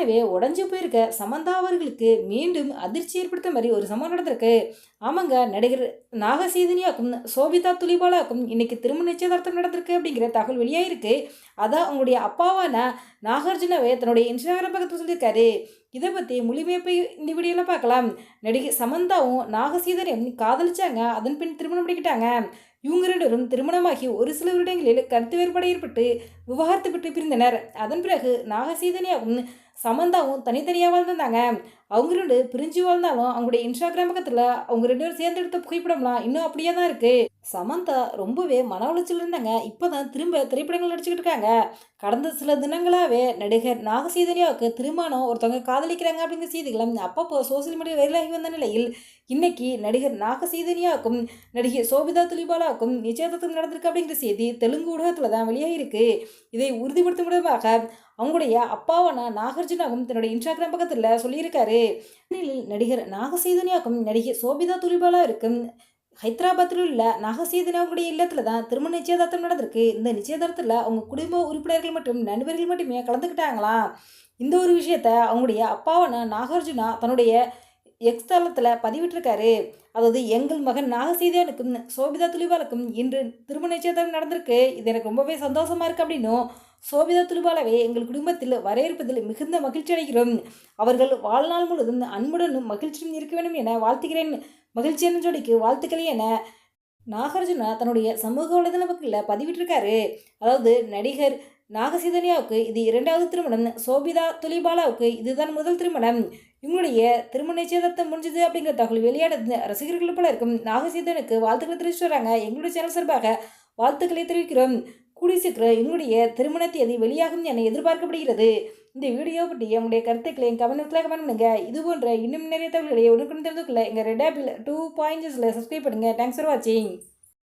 ஏற்கனவே உடஞ்சு போயிருக்க சமந்தா அவர்களுக்கு மீண்டும் அதிர்ச்சி ஏற்படுத்த மாதிரி ஒரு சம்பவம் நடந்திருக்கு. ஆமாங்க நடிகர் நாகசீதனியாக்கும் சோபிதா துலிபாலாக்கும் இன்னைக்கு திருமண நிச்சயதார்த்தம் நடந்திருக்கு அப்படிங்கிற தகவல் வெளியாயிருக்கு. அதான் அவங்களுடைய அப்பாவான நாகார்ஜுனாவே தன்னுடைய இன்ஸ்டாகிராம் பக்கத்தில் சொல்லியிருக்காரு. இதை பற்றி முழுமையை போய் இந்த வீடியோவில் பார்க்கலாம். நடிகை சமந்தாவும் நாகசீதனையும் காதலிச்சாங்க. அதன் பின் திருமணம் பண்ணிக்கிட்டாங்க இவங்க ரெண்டரும் திருமணமாகி ஒரு சில வருடங்களில் கருத்து வேறுபாடு ஏற்பட்டு விவாகரத்து பெற்று பிரிந்தனர். அதன் பிறகு நாகசீதனையாகவும் சமந்தாவும் தனித்தனியாக வாழ்ந்திருந்தாங்க. அவங்க ரெண்டு பிரிஞ்சு வாழ்ந்தாலும் அவங்களுடைய இன்ஸ்டாகிராம் பக்கத்தில் அவங்க ரெண்டு பேரும் சேர்ந்து எடுத்த புகைப்படம்லாம் இன்னும் அப்படியே தான் இருக்குது சமந்தா ரொம்பவே மன உளைச்சல் இருந்தாங்க. இப்போ தான் திரும்ப திரைப்படங்கள் நடிச்சுக்கிட்டு இருக்காங்க. கடந்த சில தினங்களாகவே நடிகர் நாகசீதனியாவுக்கு திருமணம் ஒருத்தவங்க காதலிக்கிறாங்க அப்படிங்கிற செய்திகளும் அப்பப்போ சோசியல் மீடியா வைரலாகி வந்த நிலையில் இன்னைக்கு நடிகர் நாகசீதனியாவுக்கும் நடிகை சோபிதா துலிபாலாவுக்கும் நிச்சயதார்த்தம் நடந்திருக்கு அப்படிங்கிற செய்தி தெலுங்கு ஊடகத்தில் தான் வெளியாகிருக்கு இதை உறுதிப்படுத்தும் விதமாக அவங்களுடைய அப்பாவான நாகார்ஜுனாவும் தன்னுடைய இன்ஸ்டாகிராம் பக்கத்தில் சொல்லியிருக்காரு. இந்நிலையில் நடிகர் நாகசீதனியாவுக்கும் நடிகை சோபிதா துலிபாலா இருக்கும் ஹைதராபாத்தில் உள்ள நாகசீதனாவுடைய இல்லத்தில் தான் திருமண நிச்சயதார்த்தம் நடந்திருக்கு. இந்த நிச்சயதார்த்தத்தில் அவங்க குடும்ப உறுப்பினர்கள் மற்றும் நண்பர்கள் மட்டுமே கலந்துக்கிட்டாங்களாம் இந்த ஒரு விஷயத்த அவங்களுடைய அப்பாவான நாகார்ஜுனா தன்னுடைய எக்ஸ் தளத்தில் பதிவிட்டிருக்காரு. அதாவது எங்கள் மகன் நாகசீதனுக்கும் சோபிதா துலிபாலுக்கும் இன்று திருமண நிச்சயதார்த்தம் நடந்திருக்கு. இது எனக்கு ரொம்பவே சந்தோஷமாக இருக்குது அப்படின்னும் சோபிதா துலிபாலவே எங்கள் குடும்பத்தில் வரவேற்பதில் மிகுந்த மகிழ்ச்சி அடைகிறோம். அவர்கள் வாழ்நாள் முழுவதும் அன்புடனும் மகிழ்ச்சியும் இருக்க வேண்டும் என வாழ்த்துகிறேன். மகிழ்ச்சியான ஜோடிக்கு வாழ்த்துக்கள் என நாகார்ஜுனா தன்னுடைய சமூக வலைதள பக்கத்தில் பதிவிட்டிருக்காரு. அதாவது நடிகர் நாகசீதனியாவுக்கு இது இரண்டாவது திருமணம். சோபிதா துலிபாலாவுக்கு இதுதான் முதல் திருமணம். இவங்களுடைய திருமண நிச்சயதார்த்தம் முடிஞ்சது அப்படிங்கிற தகவல் வெளியானது ரசிகர்கள் போல இருக்கும். நாகசீதனுக்கு வாழ்த்துக்களை தெரிவிச்சு வராங்க. எங்களுடைய சேனல் சார்பாக வாழ்த்துக்களை தெரிவிக்கிறோம். கூடிய சீக்கிரம் என்னுடைய திருமண தேதி வெளியாகும் என எதிர்பார்க்கப்படுகிறது. இந்த வீடியோ பற்றி உங்களுடைய கருத்துக்களை என் கவனத்தில் கவனிங்க இது போன்ற இன்னும் நிறைய தகவல்களை உடனுக்குடன் தெரிந்து கொள்ள எங்கள் ரெட் ஆப்பில் டூ பாயிண்ட்ஸில் சப்ஸ்கிரைப் பண்ணுங்கள் தேங்க்ஸ் ஃபார் வாட்சிங்